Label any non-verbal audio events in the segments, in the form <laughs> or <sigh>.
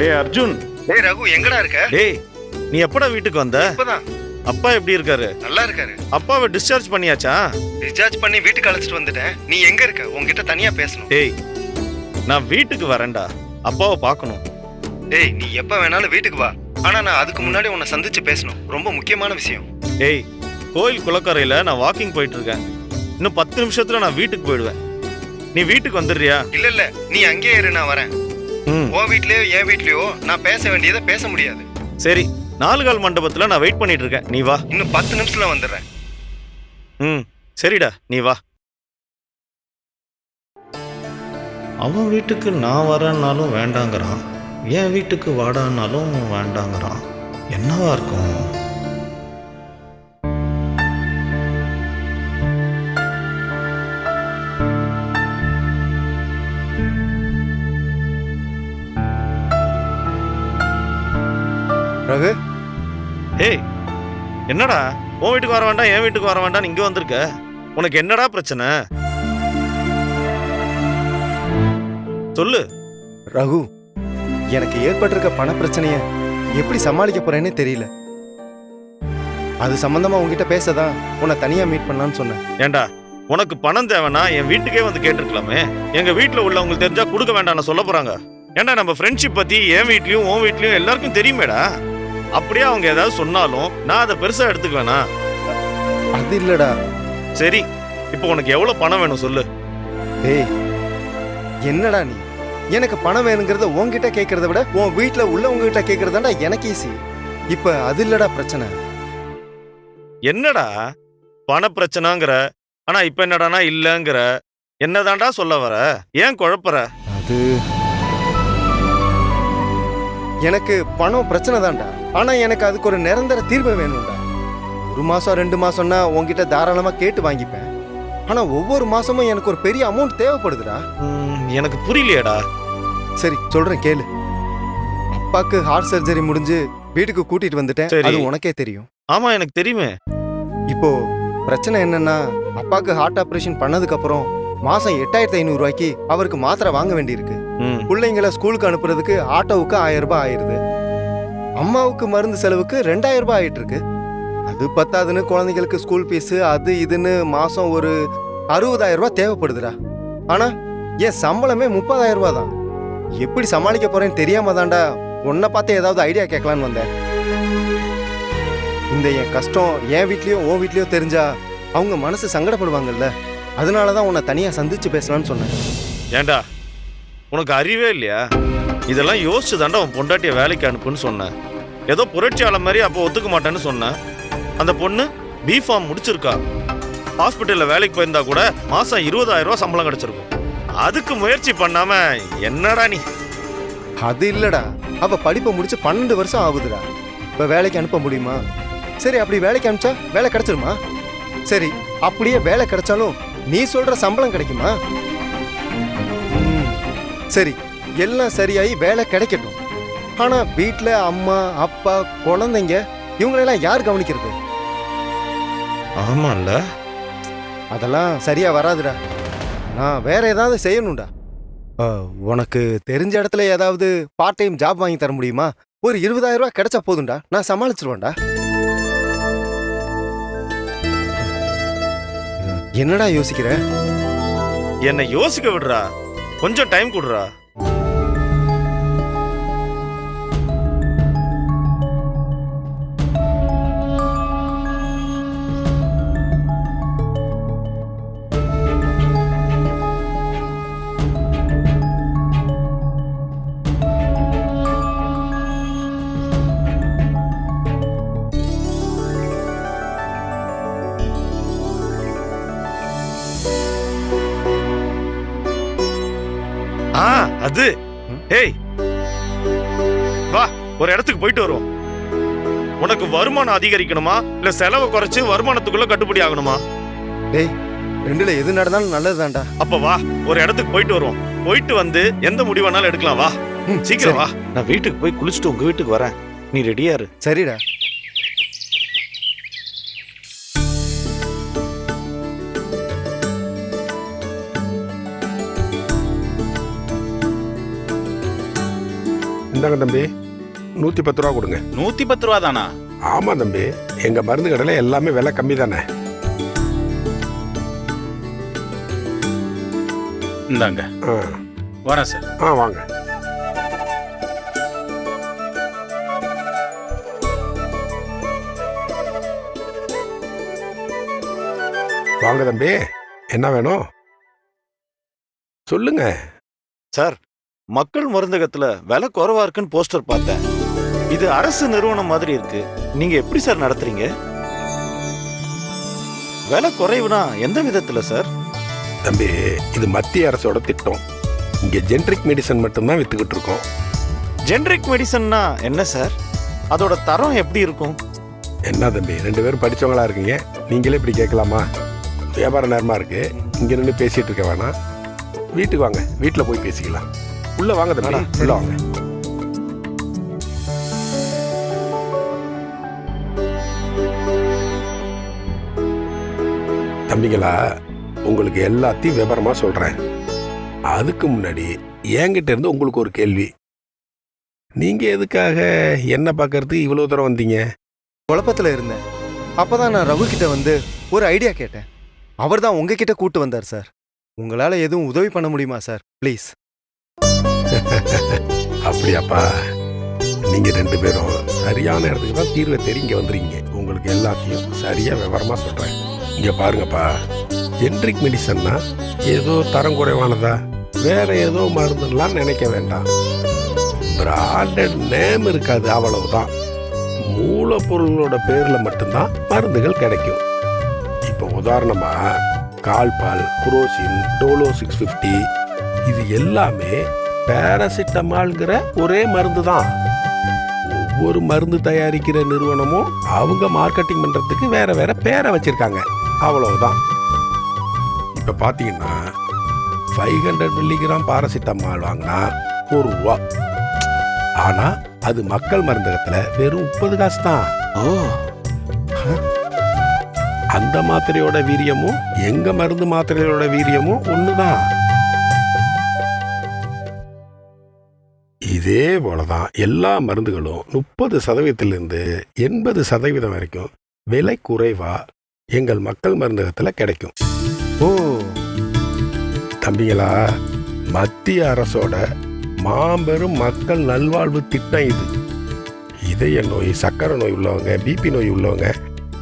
டேய் அர்ஜுன். டேய் ரகு எங்கடா இருக்க? டேய் நீ எப்படா வீட்டுக்கு வந்த? இப்பதான். அப்பா எப்படி இருக்காரு? நல்லா இருக்காரு. அப்பாவை டிஸ்சார்ஜ் பண்ணியாச்சா? டிஸ்சார்ஜ் பண்ணி வீட்டுக்கு அழைச்சிட்டு வந்துட்டேன். நீ எங்க இருக்க? உன்கிட்ட தனியா பேசணும். டேய் நான் வீட்டுக்கு வரேன்டா. அப்பாவை பார்க்கணும். டேய் நீ எப்ப வேணாலும் வீட்டுக்கு வா. ஆனா நான் அதுக்கு முன்னாடி உன்னை சந்திச்சு பேசணும். ரொம்ப முக்கியமான விஷயம். டேய் கோயில் குளக்கரையில நான் வாக்கிங் போயிட்டு இருக்கேன் இன்னும் பத்து நிமிஷத்துல நான் வீட்டுக்கு போயிடுவேன். நீ வீட்டுக்கு வந்துடுறியா? இல்ல இல்ல. நீ அங்கேயே இரு நான் வரேன். உன் வீட்லயோ என் வீட்லயோ நான் பேச வேண்டியதை பேச முடியாது. சரி நாலு கால் மண்டபத்துல நான் வெயிட் பண்ணிட்டு இருக்கேன். நீ வா. இன்னும் பத்து நிமிஷத்துல வந்துடுறேன். ம் சரிடா. நீ வா. அவன் வீட்டுக்கு நான் வரேன்னாலும் வேண்டாங்கிறான். என் வீட்டுக்கு வாடான்னாலும் வேண்டாங்கிறான். என்னவா இருக்கும்? ரகு? ஏய் என்னடா? உன் வீட்டுக்கு வர வேண்டாம் என் வீட்டுக்கு வர வேண்டாம் இங்க வந்திருக்க? உனக்கு என்னடா பிரச்சனை? சொல்லு. ரகு எனக்கு ஏற்பட்டிருக்க பண பிரச்சனைய எப்படி சமாளிக்க போறேன்னு தெரியல. அது சம்பந்தமா உன்கிட்ட பேசதான் உன்னை தனியா மீட் பண்ணலான்னு சொன்னேன். ஏண்டா உனக்கு பணம் தேவைன்னா என் வீட்டுக்கே வந்து கேட்டிருக்கலாமே. எங்க வீட்டுல உள்ளவங்களுக்கு தெரிஞ்சா கொடுக்க வேண்டாம்னு சொல்ல போறாங்க. ஏண்டா நம்ம ஃப்ரெண்ட்ஷிப் பத்தி என் வீட்லயும் உன் வீட்லயும் எல்லாருக்கும் தெரியுமேடா? அப்படியே அவங்க ஏதாவது சொன்னாலும் நான் அதை பெருசா எடுத்துக்க வேணாம் அது இல்லடா. சரி இப்போ உனக்கு எவ்வளவு பணம் வேணும் சொல்லு. டேய் என்னடா நீ? எனக்கு பணம் வேணுங்கிறத உன்கிட்ட கேட்கறத விட உன் வீட்ல உள்ளவங்க கிட்ட கேட்கறதாண்டா எனக்கு ஈஸி இப்ப அது இல்லடா பிரச்சனை. என்னடா? பண பிரச்சனைங்கிற ஆனா இப்ப என்னடானா இல்லங்கிற என்னதான்டா சொல்ல வர? ஏன் குழப்பற? அது எனக்கு பணம் பிரச்சனை தான்டா ஆனா எனக்கு அதுக்கு ஒரு நிரந்தர தீர்வு வேணும்டா. ஒரு மாசம் ரெண்டு மாசம்னா உன்கிட்ட தாராளமா கேட்டு வாங்கிப்பேன். ஆனா ஒவ்வொரு மாசமும் எனக்கு ஒரு பெரிய அமௌண்ட் தேவைப்படுதுடா. எனக்கு புரியலையேடா. சரி சொல்றேன் கேளு. அப்பாக்கு ஹார்ட் சர்ஜரி முடிஞ்சு வீட்டுக்கு கூட்டிட்டு வந்துட்டேன். அது உனக்கே தெரியும். ஆமா எனக்கு தெரியுமே. இப்போ பிரச்சனை என்னன்னா அப்பாக்கு ஹார்ட் ஆபரேஷன் பண்ணதுக்கு அப்புறம் மாசம் எட்டாயிரத்தி ஐநூறு ரூபாய்க்கு அவருக்கு மாத்திரை வாங்க வேண்டியிருக்கு. பிள்ளைங்களை ஸ்கூலுக்கு அனுப்புறதுக்கு ஆட்டோவுக்கு ஆயிரம் ரூபாய் ஆயிருது அம்மாவுக்கு மருந்து செலவுக்கு ரெண்டாயிரம் ரூபாய் ஆயிட்டு இருக்கு அது பத்தாதுன்னு குழந்தைங்களுக்கு ஸ்கூல் ஃபீஸ் அது இதுன்னு மாசம் ஒரு அறுபதாயிரம் ரூபாய் தேவைப்படுதுடா. ஆனா என் சம்பளமே முப்பதாயிரம் ரூபாய் தான். எப்படி சமாளிக்க போறேன்னு தெரியாம தான்டா உன்னை பார்த்து ஏதாவது ஐடியா கேட்கலான்னு வந்தேன். இந்த என் கஷ்டம் என் வீட்லயோ உன் வீட்லயோ தெரிஞ்சா அவங்க மனசு சங்கடப்படுவாங்கல்ல. அதனால தான் உன்னை தனியா சந்திச்சு பேசலாம்னு சொன்னேன். ஏண்டா? உனக்கு அறிவே இல்லையா? இதெல்லாம் யோசிச்சு தாண்டா உன் பொண்டாட்டிய வேலைக்கு அனுப்புன்னு சொன்னேன் ஏதோ புரட்சியாளர் மாதிரி அப்போ ஒத்துக்க மாட்டேன்னு சொன்னேன் அந்த பொண்ணு பிஃபார்ம் முடிச்சிருக்கா. ஹாஸ்பிட்டலில் வேலைக்கு போயிருந்தா கூட மாதம் இருபதாயிரம் ரூபா சம்பளம் கிடச்சிருக்கும். அதுக்கு முயற்சி பண்ணாம என்னடா நீ? அது இல்லடா. அவ படிப்பை முடிச்சு பன்னெண்டு வருஷம் ஆகுதுடா. இப்போ வேலைக்கு அனுப்ப முடியுமா? சரி அப்படி வேலைக்கு அனுப்பிச்சா வேலை கிடைச்சிருமா? சரி அப்படியே வேலை கிடைச்சாலும் நீ சொல்ற சம்பளம் கிடைக்குமா? சரி எல்லாம் சரியாயி வேலை கிடைக்கட்டும். ஆனா வீட்ல அம்மா அப்பா குழந்தைங்க இவங்களெல்லாம் யார் கவனிக்கிறது? ஆமால்ல. அதெல்லாம் சரியா வராதுடா. நான் வேற ஏதாவது செய்யணும்டா. உனக்கு தெரிஞ்ச இடத்துல ஏதாவது பார்ட் டைம் ஜாப் வாங்கி தர முடியுமா? ஒரு இருபதாயிரம் ரூபாய் கிடைச்சா போதும்டா. நான் சமாளிச்சிருவேன்டா. என்னடா யோசிக்கிற? என்னை யோசிக்க விடுறா. கொஞ்சம் டைம் கொடுறா. அது? ஏய். வா ஒரு இடத்துக்கு போயிட்டு வருவோம். உனக்கு வருமானம் அதிகரிக்கணுமா? இல்ல செலவை குறைச்சு வருமானத்துக்குள்ள கட்டுப்படி ஆகணுமா? டேய் ரெண்டுல எது நடந்தாலும் நல்லதுதான்டா. அப்ப வா ஒரு இடத்துக்கு போயிட்டு வருவோம். போயிட்டு வந்து எந்த முடிவானாலும் எடுக்கலாம் வா. ம், சீக்கிரம். வா. நான் வீட்டுக்கு போய் குளிச்சுட்டு உங்க வீட்டுக்கு வரேன். நீ ரெடியா இரு. சரிடா. இந்தாங்க தம்பி. நூற்றி பத்து ரூபா கொடுங்க. நூத்தி பத்து ரூபா தானா? ஆமாம் தம்பி. எங்கள் மருந்து கடையில் எல்லாமே விலை கம்மி தானே. இந்தாங்க. ஆ. வரேன் சார். ஆ வாங்க. வாங்க தம்பி. என்ன வேணும்? சொல்லுங்க. சார் மக்கள் மருந்தகத்துல விலை குறைவா இருக்குன்னு போஸ்டர் பார்த்தேன். இது அரசு நிறுவனம் மாதிரி இருக்கு. நீங்க எப்படி சார் நடத்துறீங்க? விலை குறைவுனா எந்த விதத்துல சார்? தம்பி இது மத்திய அரசோட திட்டம். இங்கே ஜென்ரிக் மெடிசன் மட்டும்தான் வித்துக்கிட்டு இருக்கோம். ஜெனரிக் மெடிசன்னா என்ன சார்? அதோட தரம் எப்படி இருக்கும்? என்ன தம்பி ரெண்டு பேரும் படிச்சவங்களா இருக்கீங்க? நீங்களே இப்படி கேட்கலாமா? வியாபார நேரமா இருக்கு. இங்க நின்று பேசிட்டு இருக்க வேணாம். வீட்டுக்கு வாங்க வீட்டில் போய் பேசிக்கலாம். உள்ள வாங்க தம்பி. வாடா, உள்ள வாங்க. தம்பிங்களா உங்களுக்கு எல்லாத்தையும் விவரமா சொல்றேன். அதுக்கு முன்னாடி என்கிட்ட இருந்து உங்களுக்கு ஒரு கேள்வி. நீங்க எதுக்காக என்ன பார்க்கறதுக்கு இவ்வளவு தூரம் வந்தீங்க? குழப்பத்துல இருந்தேன். அப்பதான் நான் ரகு கிட்ட வந்து ஒரு ஐடியா கேட்டேன். அவர் தான் உங்ககிட்ட கூட்டு வந்தார் சார். உங்களால எதுவும் உதவி பண்ண முடியுமா சார்? ப்ளீஸ். <laughs> அப்படியாப்பா. நீங்க ரெண்டு பேரும் சரியான இடத்துக்கு தான் தீர்வை தேடி இங்க உங்களுக்கு எல்லாத்தையும் சரியாக விவரமாக சொல்கிறேன் இங்கே பாருங்கப்பா. ஜென்ரிக் மெடிசன்னா ஏதோ தரம் குறைவானதா? வேற ஏதோ மருந்துலாம் நினைக்க வேண்டாம். பிராண்டட் நேம் இருக்காது அவ்வளவுதான். மூலப்பொருளோட பேரில் மட்டும்தான் மருந்துகள் கிடைக்கும். இப்போ உதாரணமாக Calpol Crocin Dolo six fifty இது எல்லாமே பேராசிட்டமால்ங்கிற ஒரே மருந்து தான். ஒவ்வொரு மருந்து தயாரிக்கிற நிறுவனமும் அவங்க மார்க்கெட்டிங் பண்றதுக்கு வேற வேற பேரை வச்சிருக்காங்க. அவ்வளவுதான். இப்ப பாத்தீங்கன்னா ஃபைவ் ஹண்ட்ரட் மில்லிகிராம் பாராசிட்டமால் வாங்கினா ஒரு ரூபா. ஆனா அது மக்கள் மருந்தகத்துல வெறும் முப்பது காசு தான். ஓ. அந்த மாத்திரையோட வீரியமும் எங்க மருந்து மாத்திரையோட வீரியமும் ஒண்ணுதான். இதே போலதான் எல்லா மருந்துகளும் முப்பது சதவீதத்திலிருந்து எண்பது சதவீதம் வரைக்கும் விலை குறைவா எங்கள் மக்கள் மருந்தகத்துல கிடைக்கும். ஓ. தம்பிங்களா மத்திய அரசோட மாபெரும் மக்கள் நல்வாழ்வு திட்டம் இது. இதய நோய் சக்கரை நோய் உள்ளவங்க பிபி நோய் உள்ளவங்க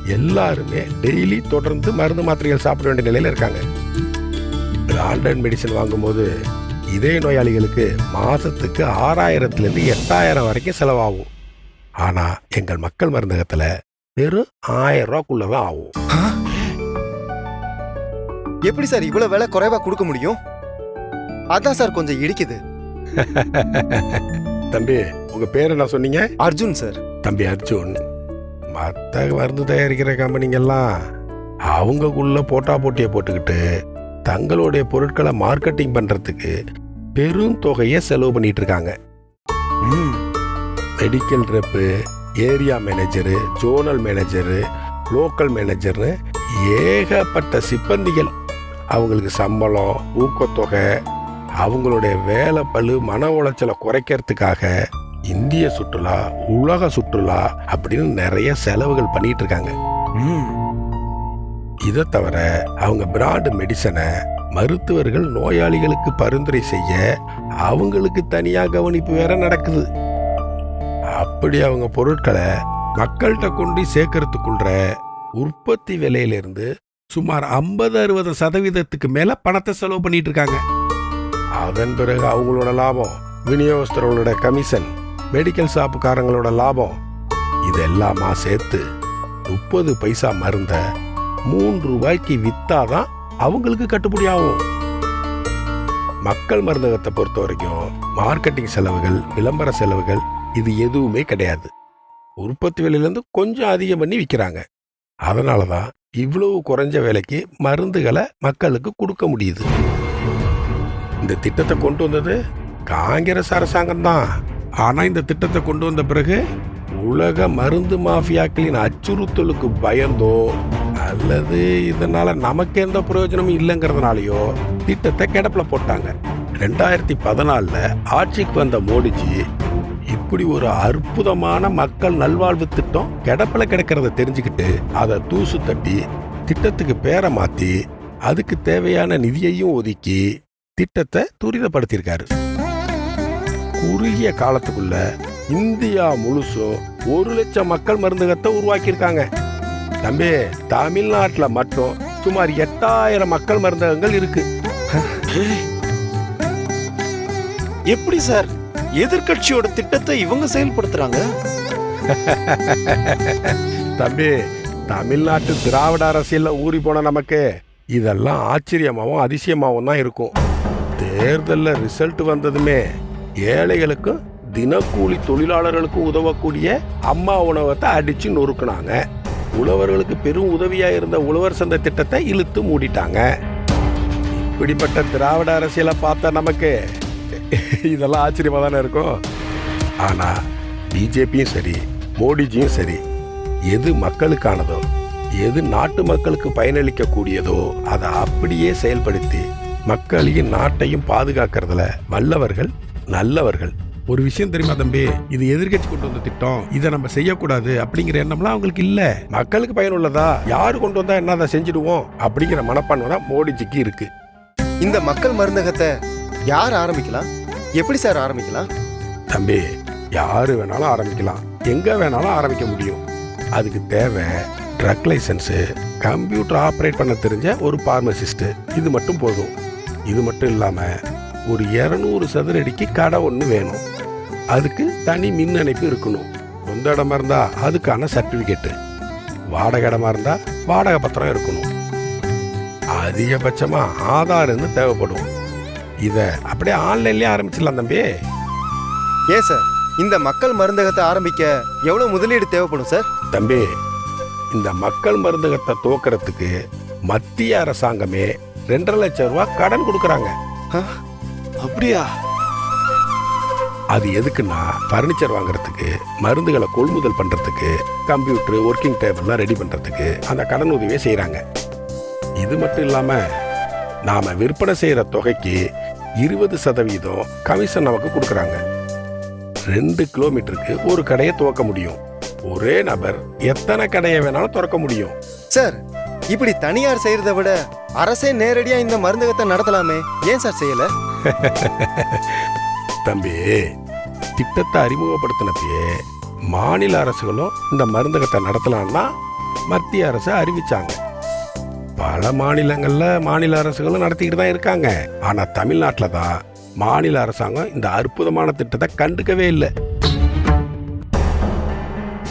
எல்லாருமே டெய்லி தொடர்ந்து மருந்து மாத்திரைகள் சாப்பிட வேண்டிய நிலையில இருக்காங்க. பிராண்டட் மெடிசன் வாங்கும்போது இதய நோயாளிகளுக்கு மாசத்துக்கு ஆறாயிரத்துலேருந்து எட்டாயிரம் வரைக்கும் செலவாகும். ஆனா எங்கள் மக்கள் மருந்தகத்துல வெறும் ஆயிரம் ரூபாக்குள்ளதான் ஆகும். எப்படி சார் இவ்வளவு விலை குறைவா கொடுக்க முடியும்? அதான் சார் கொஞ்சம் இடிக்குது. <laughs> தம்பி உங்க பேர் என்ன சொன்னீங்க? அர்ஜுன் சார். தம்பி அர்ஜுன் மற்ற மருந்து தயாரிக்கிற கம்பெனிங்கெல்லாம் அவங்கக்குள்ள போட்டா போட்டியை போட்டுக்கிட்டு தங்களுடைய பொருட்களை மார்க்கெட்டிங் பண்றதுக்கு பெரும் தொகையை செலவு பண்ணிட்டு இருக்காங்க. ம். Medical rep area manager zonal manager local மேனேஜர்னு ஏகப்பட்ட சிப்பந்திகள். அவங்களுக்கு சம்பளம் ஊக்கத்தொகை அவங்களுடைய வேலை பளு மன உளைச்சலை குறைக்கிறதுக்காக இந்திய சுற்றுலா உலக சுற்றுலா அப்படின்னு நிறைய செலவுகள் பண்ணிட்டு இருக்காங்க. ம். இதை தவிர அவங்க பிராண்ட் மெடிசனை மருத்துவர்கள் நோயாளிகளுக்கு பரிந்துரை செய்ய அவங்களுக்கு தனியாக கவனிப்பு வேற நடக்குது. அப்படி அவங்க பொருட்களை மக்கள்கிட்ட கொண்டு சேர்க்கறதுக்குள்ள உற்பத்தி விலையிலிருந்து சுமார் ஐம்பது அறுபது சதவீதத்துக்கு மேல பணத்தை செலவு பண்ணிட்டு இருக்காங்க. அதன் பிறகு அவங்களோட லாபம் விநியோகஸ்தர்களோட கமிஷன் மெடிக்கல் ஷாப்புக்காரங்களோட லாபம் இதெல்லாமா சேர்த்து முப்பது பைசா மருந்தை மூன்று ரூபாய்க்கு வித்தாதான் அவங்களுக்கு கட்டுப்படி ஆகும். மக்கள் மருந்தகத்தை பொறுத்த வரைக்கும் மார்க்கெட்டிங் செலவுகள் விளம்பர செலவுகள் இது எதுவுமே கிடையாது. உற்பத்தி விலையிலேருந்து கொஞ்சம் அதிகம் பண்ணி விற்கிறாங்க அதனால தான் இவ்வளவு குறைஞ்ச விலைக்கு மருந்துகளை மக்களுக்கு கொடுக்க முடியுது. இந்த திட்டத்தை கொண்டு வந்தது காங்கிரஸ் அரசாங்கம் தான். ஆனால் இந்த திட்டத்தை கொண்டு வந்த பிறகு உலக மருந்து மாஃபியாக்களின் அச்சுறுத்தலுக்கு பயந்தோ அல்லது இதனால நமக்கு எந்த பிரயோஜனமும் இல்லைங்கிறதுனாலயோ திட்டத்தை கிடப்பில் போட்டாங்க. ரெண்டாயிரத்தி பதினாலில் ஆட்சிக்கு வந்த மோடிஜி இப்படி ஒரு அற்புதமான மக்கள் நல்வாழ்வு திட்டம் கிடப்பில் கிடக்கிறத தெரிஞ்சுக்கிட்டு அதை தூசு தட்டி திட்டத்துக்கு பேரை மாத்தி அதுக்கு தேவையான நிதியையும் ஒதுக்கி திட்டத்தை துரிதப்படுத்தியிருக்காரு. குறுகிய காலத்துக்குள்ள இந்தியா முழுசும் ஒரு லட்சம் மக்கள் மருந்தகத்தை உருவாக்கியிருக்காங்க. தம்பி தமிழ்நாட்டில் மட்டும் சுமார் எட்டாயிரம் மக்கள் மருந்தகங்கள் இருக்கு. எப்படி சார்? எதிர்க்கட்சியோட திட்டத்தை இவங்க செயல்படுத்துறாங்க? தம்பி தமிழ்நாட்டு திராவிட அரசியல்ல ஊறி போன நமக்கு இதெல்லாம் ஆச்சரியமாவும் அதிசயமாவும் தான் இருக்கும். தேர்தல்ல ரிசல்ட் வந்ததுமே ஏழைகளுக்கும் தினக்கூலி தொழிலாளர்களுக்கும் உதவக்கூடிய அம்மா உணவகத்தை அடிச்சு நொறுக்குனாங்க. உழவர்களுக்கு பெரும் உதவியாக இருந்த உழவர் சந்தை திட்டத்தை இழுத்து மூடிட்டாங்க. இப்படிப்பட்ட திராவிட அரசியலை பார்த்தா நமக்கு இதெல்லாம் ஆச்சரியமாக தானே இருக்கும். ஆனால் பிஜேபியும் சரி மோடிஜியும் சரி எது மக்களுக்கானதோ எது நாட்டு மக்களுக்கு பயனளிக்கக்கூடியதோ அதை அப்படியே செயல்படுத்தி மக்களையும் நாட்டையும் பாதுகாக்கிறதுல வல்லவர்கள் நல்லவர்கள் ஒரு விஷயம் தெரியுமா தம்பி? இது எதிர்கட்சி கொண்டு வந்த திட்டம். இதை நம்ம செய்யக்கூடாது அப்படிங்கிற எண்ணம்லாம் அவங்களுக்கு இல்ல. மக்களுக்கு பயனுள்ளதா யாரு கொண்டு வந்தா என்ன அதை செஞ்சிடுவோம்? அப்படிங்கிற மனப்பான்மை தான் மோடிஜிக்கு இருக்கு. இந்த மக்கள் மருந்தகத்தை யார் ஆரம்பிக்கலாம்? எப்படி சார் ஆரம்பிக்கலாம்? தம்பி யாரு வேணாலும் ஆரம்பிக்கலாம். எங்க வேணாலும் ஆரம்பிக்க முடியும். அதுக்கு தேவை ட்ரக் லைசன்ஸு கம்ப்யூட்டர் ஆப்ரேட் பண்ண தெரிஞ்ச ஒரு பார்மசிஸ்ட் இது மட்டும் போதும். இது மட்டும் இல்லாம ஒரு இரநூறு சதுர அடிக்கு கடை ஒன்று வேணும். அதுக்கு தனி மின் இணைப்பு இருக்கணும். சொந்த இடமா இருந்தா அதுக்கான சர்டிபிகேட்டு. வாடகை இடமா இருந்தா வாடகை பத்திரம் இருக்கணும். அதிகபட்சமா ஆதார் இருந்து தேவைப்படும். இதை அப்படியே ஆன்லைன்லயே ஆரம்பிச்சிடலாம் தம்பி. ஏன் சார்? இந்த மக்கள் மருந்தகத்தை ஆரம்பிக்க எவ்வளவு முதலீடு தேவைப்படும் சார்? தம்பி இந்த மக்கள் மருந்தகத்தை துவக்கிறதுக்கு மத்திய அரசாங்கமே ரெண்டரை லட்சம் ரூபாய் கடன் கொடுக்கறாங்க. அப்படியா? அது எதுக்குன்னா ஃபர்னிச்சர் வாங்குறதுக்கு மருந்துகளை கொள்முதல் பண்றதுக்கு கம்ப்யூட்டர் ஒர்க்கிங் டேபிள்லாம் ரெடி பண்றதுக்கு அந்த கடன் உதவியை செய்றாங்க. இது மட்டும் இல்லாம நாம விற்பனை செய்யற தொகைக்கு இருபது சதவீதம் கமிஷன் நமக்கு கொடுக்கறாங்க. ரெண்டு கிலோமீட்டருக்கு ஒரு கடையை துவக்க முடியும். ஒரே நபர் எத்தனை கடையை வேணாலும் திறக்க முடியும். சார் இப்படி தனியார் செய்யறதை விட அரசே நேரடியா இந்த மருந்தகத்தை நடத்தலாமே? ஏன் சார் செய்யல? <laughs> தம்பி திட்டத்தை அறிமுகப்படுத்தினப்பயே மாநில அரசுகளும் இந்த மருந்தகத்தை நடத்தலான்னா மத்திய அரசு அறிவிச்சாங்க. பல மாநிலங்களில் மாநில அரசுகளும் நடத்திக்கிட்டு தான் இருக்காங்க. ஆனால் தமிழ்நாட்டில் தான் மாநில அரசாங்கம் இந்த அற்புதமான திட்டத்தை கண்டுக்கவே இல்லை.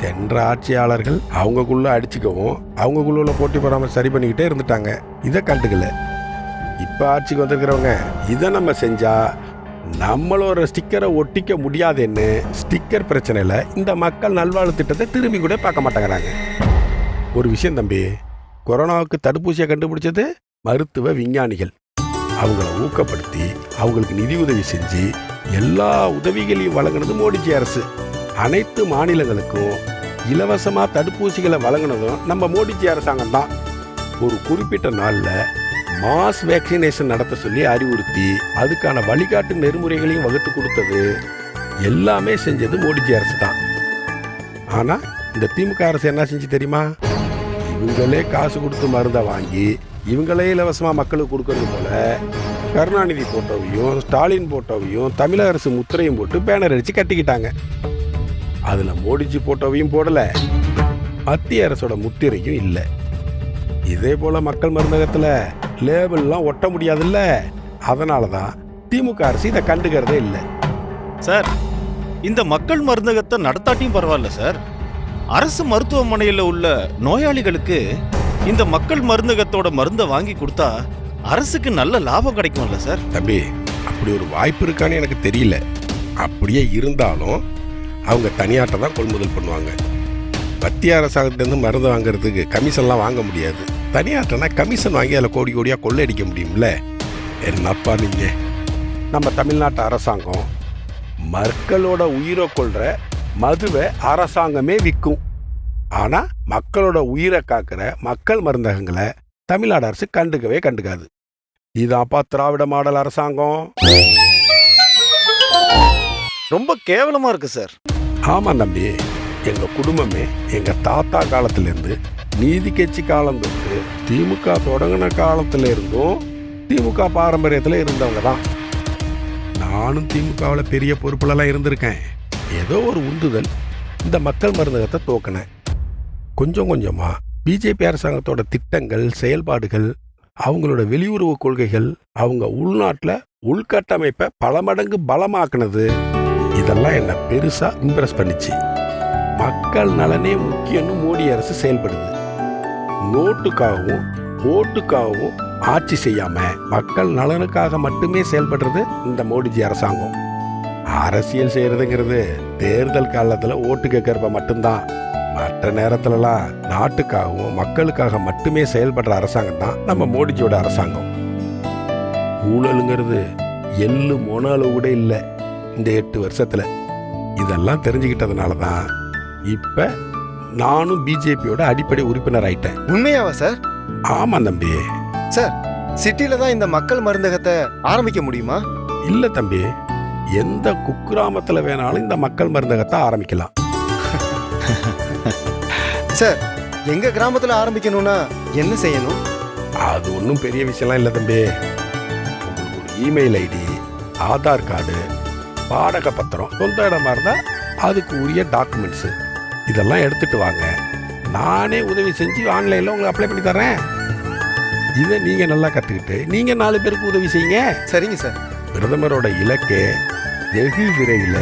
சென்ற ஆட்சியாளர்கள் அவங்கக்குள்ள அடிச்சுக்கவும் அவங்கக்குள்ள உள்ள போட்டி போடாமல் சரி பண்ணிக்கிட்டே இருந்துட்டாங்க. இதை கண்டுக்கல. இப்போ ஆட்சிக்கு வந்திருக்கிறவங்க இதை நம்ம செஞ்சால் நம்மளோட ஸ்டிக்கரை ஒட்டிக்க முடியாதுன்னு ஸ்டிக்கர் பிரச்சனையில் இந்த மக்கள் நல்வாழ்வு திட்டத்தை திரும்பி கூட பார்க்க மாட்டேங்கிறாங்க. ஒரு விஷயம் தம்பி கொரோனாவுக்கு தடுப்பூசியை கண்டுபிடிச்சது மருத்துவ விஞ்ஞானிகள். அவங்கள ஊக்கப்படுத்தி அவங்களுக்கு நிதி உதவி செஞ்சு எல்லா உதவிகளையும் வழங்கினது மோடிஜி அரசு. அனைத்து மாநிலங்களுக்கும் இலவசமாக தடுப்பூசிகளை வழங்கினதும் நம்ம மோடிஜி அரசாங்கம் தான். ஒரு குறிப்பிட்ட நாளில் மாஸ் வேக்சினேஷன் நடத்த சொல்லி அறிவுறுத்தி அதுக்கான வழிகாட்டு நெறிமுறைகளையும் வகுத்து கொடுத்தது எல்லாமே செஞ்சது மோடிஜி அரசு தான். ஆனா இந்த திமுக அரசு என்ன செஞ்சு தெரியுமா? இவங்களே காசு கொடுத்து மருந்தை வாங்கி இவங்களே இலவசமாக மக்களுக்கு கொடுக்கறது போல கருணாநிதி போட்டோவையும் ஸ்டாலின் போட்டோவையும் தமிழக அரசு முத்திரையும் போட்டு பேனர் அடிச்சு கட்டிக்கிட்டாங்க. அதில் மோடிஜி போட்டோவையும் போடலை மத்திய அரசோட முத்திரையும் இல்லை. இதே போல மக்கள் மருந்தகத்தில் லேபிள்லாம் ஒட்ட முடியாதுல்ல? அதனால தான் திமுக அரசு இதை கண்டுக்கிறதே இல்லை. சார் இந்த மக்கள் மருந்தகத்தை நடத்தாட்டியும் பரவாயில்ல சார். அரசு மருத்துவமனையில் உள்ள நோயாளிகளுக்கு இந்த மக்கள் மருந்தகத்தோட மருந்தை வாங்கி கொடுத்தா அரசுக்கு நல்ல லாபம் கிடைக்கும்ல சார். தம்பி அப்படி ஒரு வாய்ப்பு இருக்கான்னு எனக்கு தெரியல. அப்படியே இருந்தாலும் அவங்க தனியாட்ட தான் கொள்முதல் பண்ணுவாங்க. மத்திய அரசாங்கத்திலேருந்து மருந்து வாங்குறதுக்கு கமிஷன்லாம் வாங்க முடியாது. தனியார்ட்டனா கமிஷன் வாங்கி அதில் கோடி கோடியாக கொள்ளையடிக்க முடியும்ல? என்னப்பா நீங்க? நம்ம தமிழ்நாட்டு அரசாங்கம் மக்களோட உயிரை கொள்ற மதுவை அரசாங்கமே விற்கும் ஆனா மக்களோட உயிரை காக்கிற மக்கள் மருந்தகங்களை தமிழ்நாடு அரசு கண்டுக்கவே கண்டுக்காது. இதாப்பா திராவிட மாடல் அரசாங்கம். ரொம்ப கேவலமா இருக்கு சார். ஆமாம் தம்பி. எங்க குடும்பமே எங்க தாத்தா காலத்துல இருந்து நீதி கட்சி காலம் தொட்டு திமுக தொடங்கின காலத்துல இருந்தும் திமுக பாரம்பரியத்தில் இருந்தவங்க தான். நானும் திமுகவில் பெரிய பொறுப்புலலாம் இருந்திருக்கேன். ஏதோ ஒரு உந்துதல் இந்த மக்கள் மருந்தகத்தை தோக்கினேன் கொஞ்சம் கொஞ்சமாக பிஜேபி அரசாங்கத்தோட திட்டங்கள் செயல்பாடுகள் அவங்களோட வெளியுறவு கொள்கைகள் அவங்க உள்நாட்டில் உள்கட்டமைப்பை பல மடங்கு பலமாக்குனது. இதெல்லாம் என்னை பெருசாக இம்ப்ரெஸ் பண்ணிச்சு. மக்கள் நலனே முக்கியம்னு மோடி அரசு செயல்படுது. நோட்டுக்காகவும் ஓட்டுக்காகவும் ஆட்சி செய்யாம மக்கள் நலனுக்காக மட்டுமே செயல்படுறது இந்த மோடிஜி அரசாங்கம். அரசியல் செய்யறதுங்கிறது தேர்தல் காலத்தில் ஓட்டு கேட்கறப்ப மட்டும்தான். மற்ற நேரத்துலலாம் நாட்டுக்காகவும் மக்களுக்காக மட்டுமே செயல்படுற அரசாங்கம் தான் நம்ம மோடிஜியோட அரசாங்கம். ஊழலுங்கிறது எள்ளு மொன அளவு கூட இல்லை இந்த எட்டு வருஷத்துல. இதெல்லாம் தெரிஞ்சுக்கிட்டதுனால தான் இப்போ நானும் பிஜேபியோட அடிப்படை உறுப்பினர் ஆயிட்டேன் உண்மையாவா சார்? ஆமா தம்பி. சார் சிட்டில தான் இந்த மக்கள் மருந்தகத்தை ஆரம்பிக்க முடியுமா? இல்ல தம்பி. எந்த குக்கிராமத்துல வேணாலும் இந்த மக்கள் மருந்தகத்தை ஆரம்பிக்கலாம். <laughs> சார் எங்க கிராமத்துல ஆரம்பிக்கணும்னா என்ன செய்யணும்? அது ஒன்றும் பெரிய விஷயம்லாம் இல்லை தம்பி. உங்களுக்கு ஒரு இமெயில் ஐடி ஆதார் கார்டு வாடகை பத்திரம் சொந்த இடமா இருந்தால் அதுக்கு உரிய டாக்குமெண்ட்ஸு இதெல்லாம் எடுத்துட்டு வாங்க. நானே உதவி செஞ்சு ஆன்லைனில் உங்களுக்கு அப்ளை பண்ணி தரேன் இதை நீங்கள் நல்லா கற்றுக்கிட்டு நீங்கள் நாலு பேருக்கு உதவி செய்யுங்க. சரிங்க சார். பிரதமரோட இலக்கு வெகு விரைவில்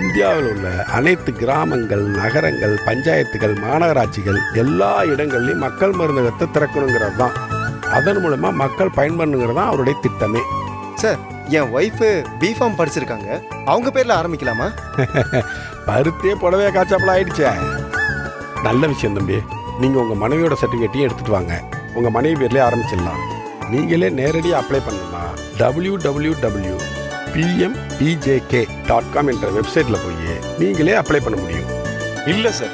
இந்தியாவில் உள்ள அனைத்து கிராமங்கள் நகரங்கள் பஞ்சாயத்துகள் மாநகராட்சிகள் எல்லா இடங்கள்லையும் மக்கள் மருந்தகத்தை திறக்கணுங்கிறது தான். அதன் மூலமா மக்கள் பயன்படணுங்கிறது தான் அவருடைய திட்டமே. என் ஒய்ஃபு பிஃபார்ம் படிச்சிருக்காங்க. அவங்க பேர்ல ஆரம்பிக்கலாமா? <laughs> பருத்தே புடவைய காய்ச்சாப்புல ஆயிடுச்சே. நல்ல விஷயம் தம்பி. நீங்க உங்க மனைவியோட சர்டிஃபிகேட்டையும் எடுத்துட்டு வாங்க. உங்க மனைவி பேர்லயே ஆரம்பிச்சிடலாம். நீங்களே நேரடியாக அப்ளை பண்ணணும்னா W W W PMBJK dot com என்ற வெப்சைட்டில் போய் நீங்களே அப்ளை பண்ண முடியும். இல்ல சார்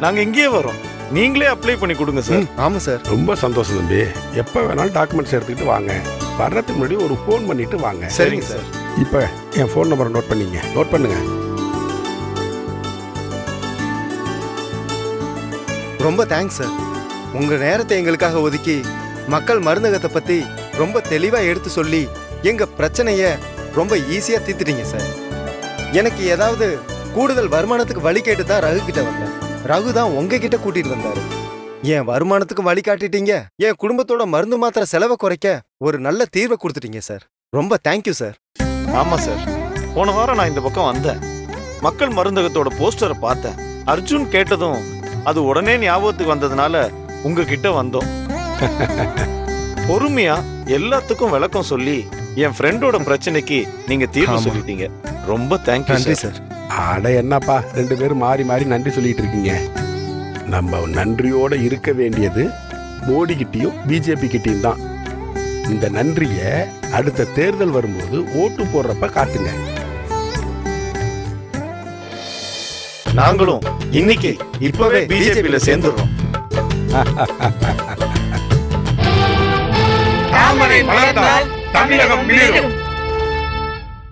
நாங்க இங்கேயே வரோம். நீங்களே அப்ளை பண்ணி கொடுங்க சார் ம், ஆமா சார் ரொம்ப சந்தோஷம் தம்பி. எப்போ வேணாலும் டாக்குமெண்ட்ஸ் எடுத்துக்கிட்டு வாங்க. வர்றதுக்கு முன்னாடி ஒரு ஃபோன் பண்ணிட்டு வாங்க. சரிங்க சார். இப்போ என் ஃபோன் நம்பரை நோட் பண்ணீங்க. நோட் பண்ணுங்க. ரொம்ப தேங்க்ஸ் சார். உங்க நேரத்தை எங்களுக்காக ஒதுக்கி மக்கள் மருந்தகத்தை பத்தி ரொம்ப தெளிவா எடுத்து சொல்லி எங்க பிரச்சனைய ரொம்ப ஈஸியா தீர்த்துட்டீங்க சார். எனக்கு ஏதாவது கூடுதல் வருமானத்துக்கு வழி கேட்டு தான் ரகு கிட்ட வந்தேன். ரகு தான் உங்ககிட்ட கூட்டிட்டு வந்தாரு. என் வருமானத்துக்கு வழி காட்டிட்டீங்க? என் குடும்பத்தோட மருந்து மாத்திரை செலவை குறைக்க ஒரு நல்ல தீர்வை கொடுத்துட்டீங்க சார்? ரொம்ப தேங்க்யூ சார். ஆமா சார். போன வாரம் நான் இந்த பக்கம் வந்தேன். மக்கள் மருந்தகத்தோட போஸ்டரை பார்த்தேன். அர்ஜுன் கேட்டதும் அது உடனே ஞாபகத்துக்கு வந்ததுனால உங்ககிட்ட வந்தோம். பொறுமையா எல்லாத்துக்கும் விளக்கம் சொல்லி என் ஃப்ரெண்டோட பிரச்சனைக்கு நீங்க தீர்வு. சொல்லிட்டீங்க. ரொம்ப தேங்க்யூ நன்றி சார். சார். அட என்னப்பா? ரெண்டு பேரும் மாறி மாறி நன்றி சொல்லிட்டு இருக்கீங்க. நம்ம நன்றியோட இருக்க வேண்டியது மோடி கிட்டயும் பிஜேபி கிட்டயும் தான். இந்த நன்றிய அடுத்த தேர்தல் வரும்போது ஓட்டு போடுறப்ப காட்டுங்க. நாங்களும் இன்னைக்கு இப்பவே பிஜேபியில சேர்ந்துடுறோம். தமிழகம் மிளிரும்